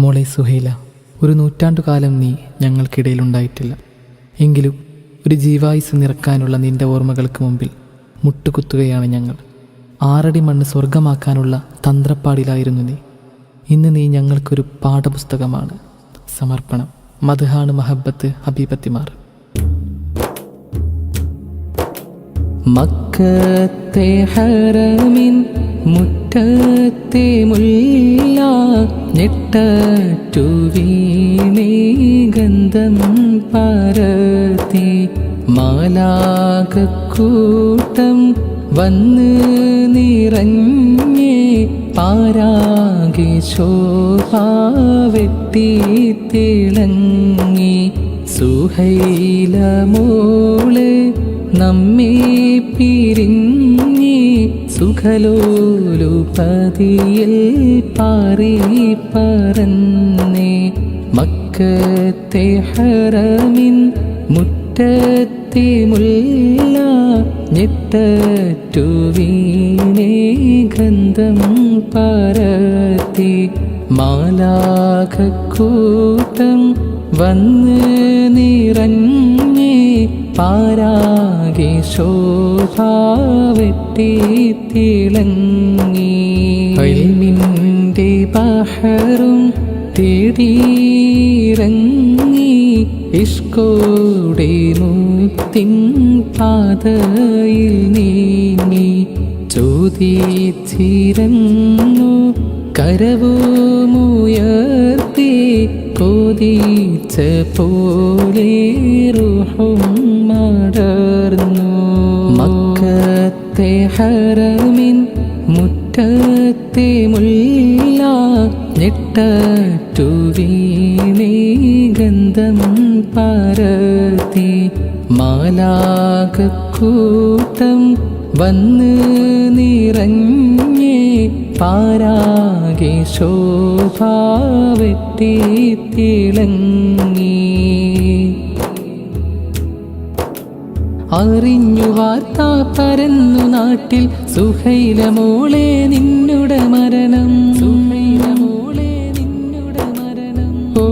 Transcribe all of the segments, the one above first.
മോളെ സുഹൈല ഒരു നൂറ്റാണ്ടുകാലം നീ ഞങ്ങൾക്കിടയിലുണ്ടായിട്ടില്ല. എങ്കിലും ഒരു ജീവായുസ് നിറക്കാനുള്ള നിന്റെ ഓർമ്മകൾക്ക് മുമ്പിൽ മുട്ടുകുത്തുകയാണ് ഞങ്ങൾ. ആറടി മണ്ണ് സ്വർഗമാക്കാനുള്ള തന്ത്രപ്പാടിലായിരുന്നു നീ. ഇന്ന് നീ ഞങ്ങൾക്കൊരു പാഠപുസ്തകമാണ്. സമർപ്പണം. മധുഹാണ് മഹബത്ത് ഹബീബത്തിമാർ. മക്കത്തെ ഹറമിൻ മുറ്റത്തെ മുല്ല ഞെട്ടു വീണേ ഗന്ധം പരത്തി മാലാകൂട്ടം വന്ന് നിറഞ്ഞേ പാരാകി ശോഭ തിളങ്ങി സുഹൈല മോൾ നമ്മെ പിരിഞ്ഞി സുഖലോലു പതിയിൽ പാറി പറന്നേ. മക്കത്തെ ഹറമിൻ മുറ്റത്തെ മുല്ല ഞെട്ടു ഗന്ധം പരത്തി. മാലാഖക്കൂട്ടം വന്ന് നിറഞ്ഞേ പാരാകെ ശോഭ വെട്ടി തിളങ്ങി. കൽമിന്റെ പഹറും തേടിയിറങ്ങി ഇഷ്കോടെ മുത്തിൻ പാതയിൽ നീങ്ങി. ചോദിച്ചിരുന്നു കരവുമുയർത്തി കൊതിച്ച പോലെ റുഹും മടർന്നു മക്കത്തെ ഹരമിൻ മുറ്റത്തെ മുല്ല. ഞെട്ടു വീണേ ഗന്ധം പരത്തി മാലാകൂട്ടം വന്ന് നിറഞ്ഞേ. പാരാകെ ശോഭ തിളങ്ങി. അറിഞ്ഞു വാർത്ത പരന്നു നാട്ടിൽ. സുഹൈല മോളെ നിന്നുട മരണം. സുഹൈല മോളെ നിന്നുടെ മരണം. ഓ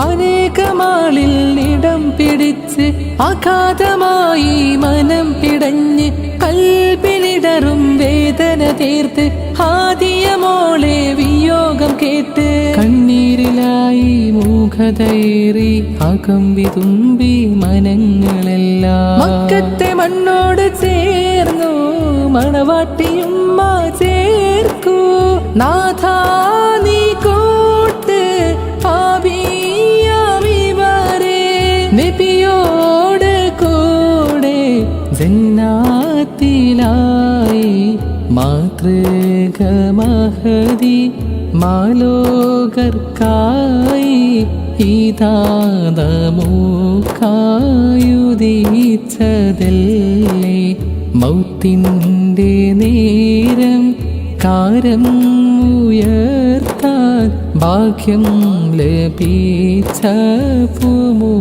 അനേകമാളിൽ ഇടം പിടിച്ച് അഗാധമായി മനം പിടഞ്ഞ് കൽപ്പിലിടറും വേദന തീർത്ത്. ആദ്യ മോളെ വിയോഗം കേട്ട് കണ്ണീരിലായി മൂഖതയേറി അകമ്പി തുമ്പി മനങ്ങളെല്ലാം. മക്കത്തെ മണ്ണോട് ചേർന്നു മണവാട്ടിയുമ്മ ചേർക്കൂ നാഥ നീ കോട്ട് പാപിയാമിവരെ. നബിയോട് കൂടെ ജന്നാത്തിലായി മാതൃക മഹതി മാലോകർക്കായി ഇതാതമൂക്കായുദീച്ചതല്ലേ മൗത്തിന്റെ നേരം കാരം ഉയർത്താൻ ഭാഗ്യം ലഭിച്ച പൂമോളുമല്ലേ?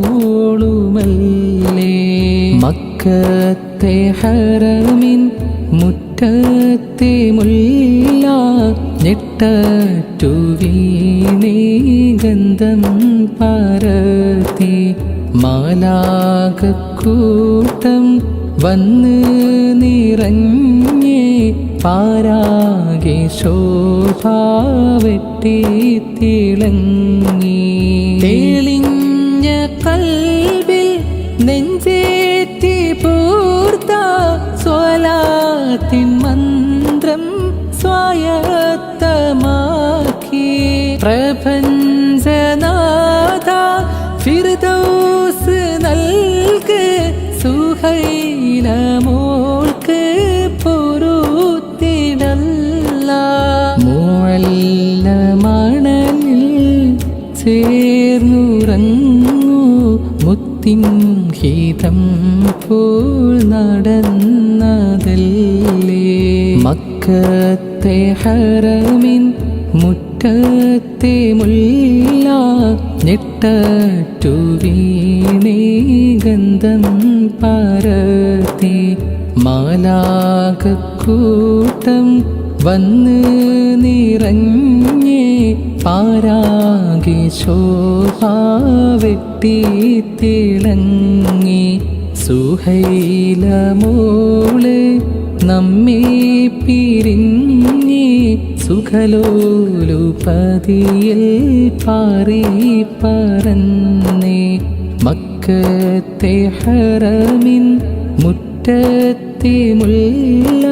മക്കത്തെ ഹരമിൻ ഹറമിൻ മുറ്റത്തെ മുല്ല ഞെട്ടു പരത്തി മാലാകൂട്ടം വന്ന് നിറഞ്ഞേ പാരാകെ ശോഭ വെട്ടി തിളങ്ങി. സ്വലാത്തിൻ മന്ത്രം സ്വായത്തമാക്കി പ്രപഞ്ചനാഥ മുത്തിൻ ഹിതം പോൽ നടന്നതല്ലേ? മക്കത്തെ ഹറമിൻ മുറ്റത്തെ മുല്ല ഞെട്ടു ഗന്ധം പരത്തി. മാലാകൂട്ടം വന്ന് നിറഞ്ഞേ പാരാകി ശോഭ വെട്ടി തിളങ്ങി സുഹൈലമോൾ നമ്മെ പിരിഞ്ഞേ സുഖലോലുപതിയിൽ പാറി പറന്നേ. മക്കത്തെ ഹറമിൻ മുറ്റത്തെ മുല്ല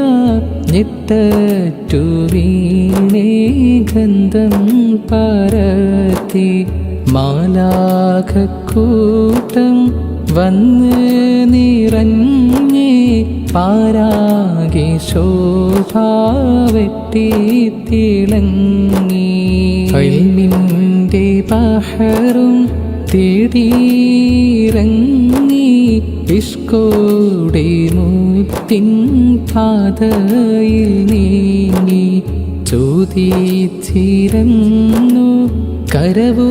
ഞെട്ടു വീണേ ഗന്ധം പരത്തി മാലാഖക്കൂട്ടം വന്ന് നിറഞ്ഞേ പാരാകെ ശോഭ വെട്ടി തിളങ്ങി. കൽമിന്റെ പഹറും തേടിയിറങ്ങി ഇഷ്കോടെ മുത്തിൻ പാതയിൽ നീങ്ങി. ചോദിച്ചിരുന്നു കരവുമുയർത്തി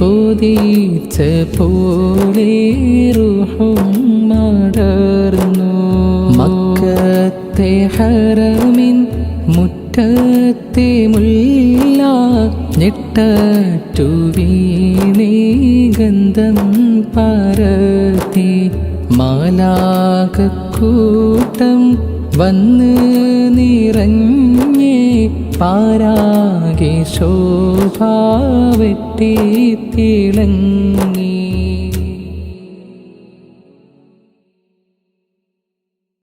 കൊതിച്ച പോലെ റുഹും മടർന്നു. മക്കത്തെ ഹരമിൻ മുറ്റത്തെ മുല്ല ഞെട്ടറ്റു വീണേ ഗന്ധം പരത്തി. മാലാകൂട്ടം വന്ന് നിറഞ്ഞേ പാരാകെ ശോഭ വെട്ടി തിളങ്ങി